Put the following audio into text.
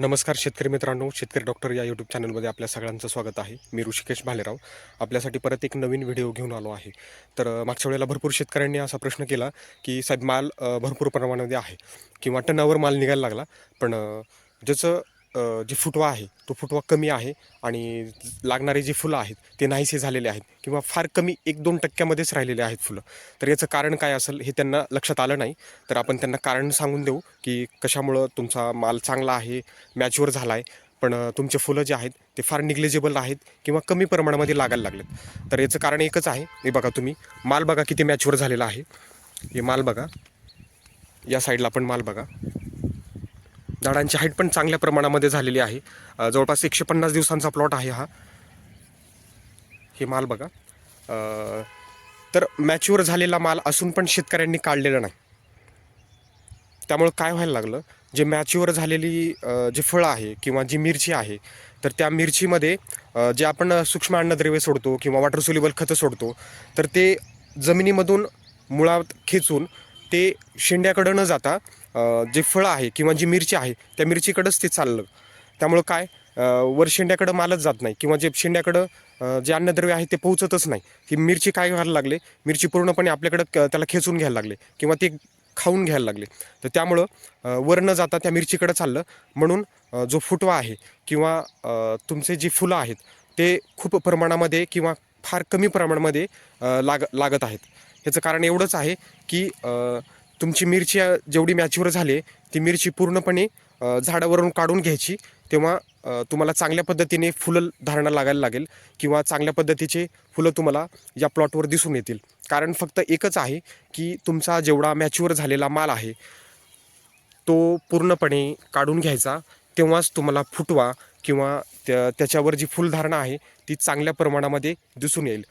नमस्कार शेतकरी मित्रांनो शेतकरी डॉक्टर या यूट्यूब चॅनलमध्ये आपल्या सगळ्यांचं स्वागत आहे. मी ऋषिकेश भालेराव. आपल्यासाठी परत एक नवीन व्हिडिओ घेऊन आलो आहे. तर मागच्या वेळेला भरपूर शेतकऱ्यांनी असा प्रश्न केला की साहेब माल भरपूर प्रमाणामध्ये आहे किंवा टनावर माल निघायला लागला. पण जसं ज्याचं जे फुटवा आहे तो फुटवा कमी आहे आणि लागणारे जे फुलं आहेत ते नाहीसे झालेले आहेत किंवा फार कमी एक दोन टक्क्यामध्येच राहिलेले आहेत फुलं. तर याचं कारण काय असेल हे त्यांना लक्षात आलं नाही. तर आपण त्यांना कारण सांगून देऊ की कशामुळं तुमचा माल चांगला आहे मॅच्युअर झाला आहे पण तुमचे फुलं जे आहेत ते फार निग्लेजेबल आहेत किंवा कमी प्रमाणामध्ये लागायला लागलेत. तर याचं कारण एकच आहे. हे बघा तुम्ही माल बघा किती मॅच्युअर झालेला आहे. हे माल बघा. या साईडला पण माल बघा. झाडांची हाईट पण चांगल्या प्रमाणामध्ये झालेली आहे. जवळपास एकशे पन्नास दिवसांचा प्लॉट आहे हा. हे माल बघा. तर मॅच्युअर झालेला माल असून पण शेतकऱ्यांनी काढलेला नाही. त्यामुळं काय व्हायला लागलं? जे मॅच्युअर झालेली जे फळं आहे किंवा जी मिरची आहे तर त्या मिरचीमध्ये जे आपण सूक्ष्म अन्नद्रव्य सोडतो किंवा वॉटर सोल्युबल खतं सोडतो तर ते जमिनीमधून मुळात खेचून ते शेंड्याकडं न जाता जे फळं आहे किंवा जी मिरची आहे त्या मिरचीकडंच ते चाललं. त्यामुळं काय वरशेंड्याकडं वर शेंड्याकडं मालच जात नाही किंवा जे शेंड्याकडं जे अन्नद्रव्य आहे ते पोहोचतच नाही. की मिरची काय व्हायला लागले? मिरची पूर्णपणे आपल्याकडं क- त्याला खेचून घ्यायला लागले किंवा ते खाऊन घ्यायला लागले. तर त्यामुळं वर न जाता त्या मिरचीकडं चाललं. म्हणून जो फुटवा आहे किंवा तुमचे जी फुलं आहेत ते खूप प्रमाणामध्ये किंवा फार कमी प्रमाणामध्ये लाग लागत आहेत. ह्याचं कारण एवढंच आहे की तुमची मिरची जेवढी मॅच्युअर झाली आहे, ती मिरची पूर्णपणे झाडावरून काढून घ्यायची. तेव्हा तुम्हाला चांगल्या पद्धतीने फुलं धारणा लागायला लागेल किंवा चांगल्या पद्धतीचे फुलं तुम्हाला या प्लॉटवर दिसून येतील. कारण फक्त एकच आहे की तुमचा जेवढा मॅच्युअर झालेला माल आहे तो पूर्णपणे काढून घ्यायचा. तेव्हाच तुम्हाला फुटवा किंवा त्या त्याच्यावर जी फुलधारणा आहे ती चांगल्या प्रमाणामध्ये दिसून येईल.